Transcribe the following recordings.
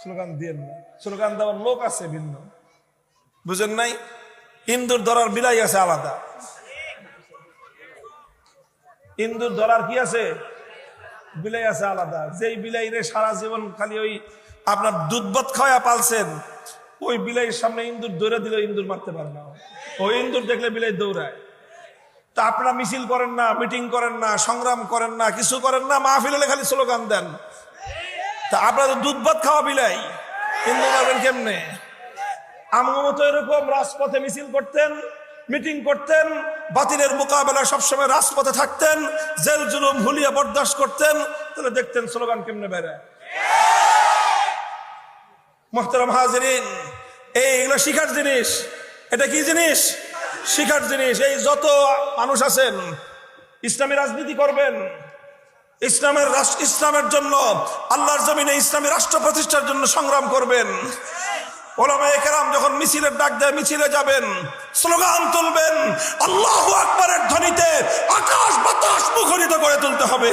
Slogan দিয়েন না slogan দেওয়ার লোক আছে ভিন্ন। বুঝেন নাই? ইন্দুর ধরার বিলাই আছে আলাদা। ইন্দুর ধরার কি আছে? বিলাই আছে আলাদা। যেই বিলাই রে সারা জীবন খালি ওই আপনার দুধবত খাওয়া পালছেন, ওই বিলাইয়ের সামনে ইন্দুর দৌড়ে দিলে ইন্দুর মারতে পারে না। ওই ইন্দুর দেখলে বিলাই দৌড়ায়। তা আপনারা মিছিল করেন না, মিটিং করেন না, সংগ্রাম করেন না, কিছু করেন না, মাহফিল খালি স্লোগান দেন। তা আপনারা তো দুধ ভাত খাওয়া বিলাই। হিন্দু মারবেন কেমনে? আমার মতো এরকম রাজপথে মিছিল করতেন, মিটিং করতেন, বাতিলের মোকাবেলা সবসময় রাজপথে থাকতেন, জেল জুলুম হুলিয়া বরদাস্ত করতেন, তাহলে দেখতেন স্লোগান কেমনে বেড়ায়? মোহতারাম হাজরিন এইগুলো শিখার জিনিস। এটা কি জিনিস? শিখার জিনিস। এই যত মানুষ আছেন, ইসলামী রাজনীতি করবেন ইসলামের রাষ্ট্র, ইসলামের জন্য, আল্লাহর জমিনে ইসলামী রাষ্ট্র প্রতিষ্ঠার জন্য সংগ্রাম করবেন। ওলামায়ে কেরাম যখন মিছিলের ডাক দেয়, মিছিলে যাবেন, স্লোগান তুলবেন, আল্লাহ আকবরের ধ্বনিতে আকাশ বাতাস মুখরিত করে তুলতে হবে।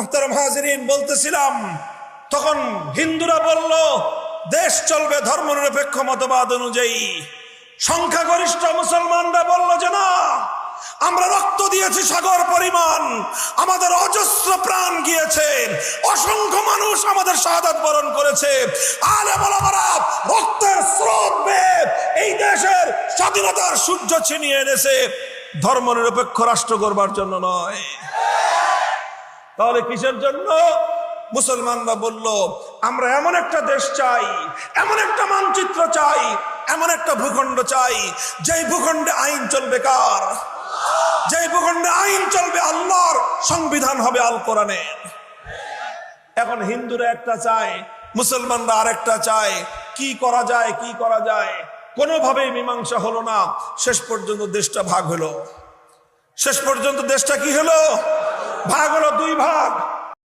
মোহতারাম হাজরিন বলতেছিলাম, তখন হিন্দুরা বলল, দেশ চলবে ধর্মনিরপেক্ষ মতবাদ অনুযায়ী। সংখ্যাগরিষ্ঠ মুসলমানরা বলল যে না, আমরা রক্ত দিয়েছি সাগর পরিমাণ, আমাদের অজস্র প্রাণ গিয়েছে, অসংখ্য মানুষ আমাদের শাহাদাত বরণ করেছে। আলে রক্তের স্রোত এই দেশের স্বাধীনতার সূর্য ছিনিয়ে এনেছে। ধর্মনিরপেক্ষ রাষ্ট্র গড়বার জন্য নয়। তাহলে কিসের জন্য? মুসলমানরা বলল, আমরা এমন একটা দেশ চাই, এমন একটা মানচিত্র চাই, এমন একটা ভূখণ্ড চাই, যেই ভূখণ্ডে আইন চলবে কার? যেই ভূখণ্ডে আইন চলবে আল্লাহর, সংবিধান হবে আল কোরআনের এখন হিন্দুরা একটা চায়, মুসলমানরা আরেকটা চায়, কি করা যায়, কি করা যায়? কোনোভাবেই মীমাংসা হলো না। শেষ পর্যন্ত দেশটা ভাগ হলো। শেষ পর্যন্ত দেশটা কি হলো? ভাগ হলো দুই ভাগ।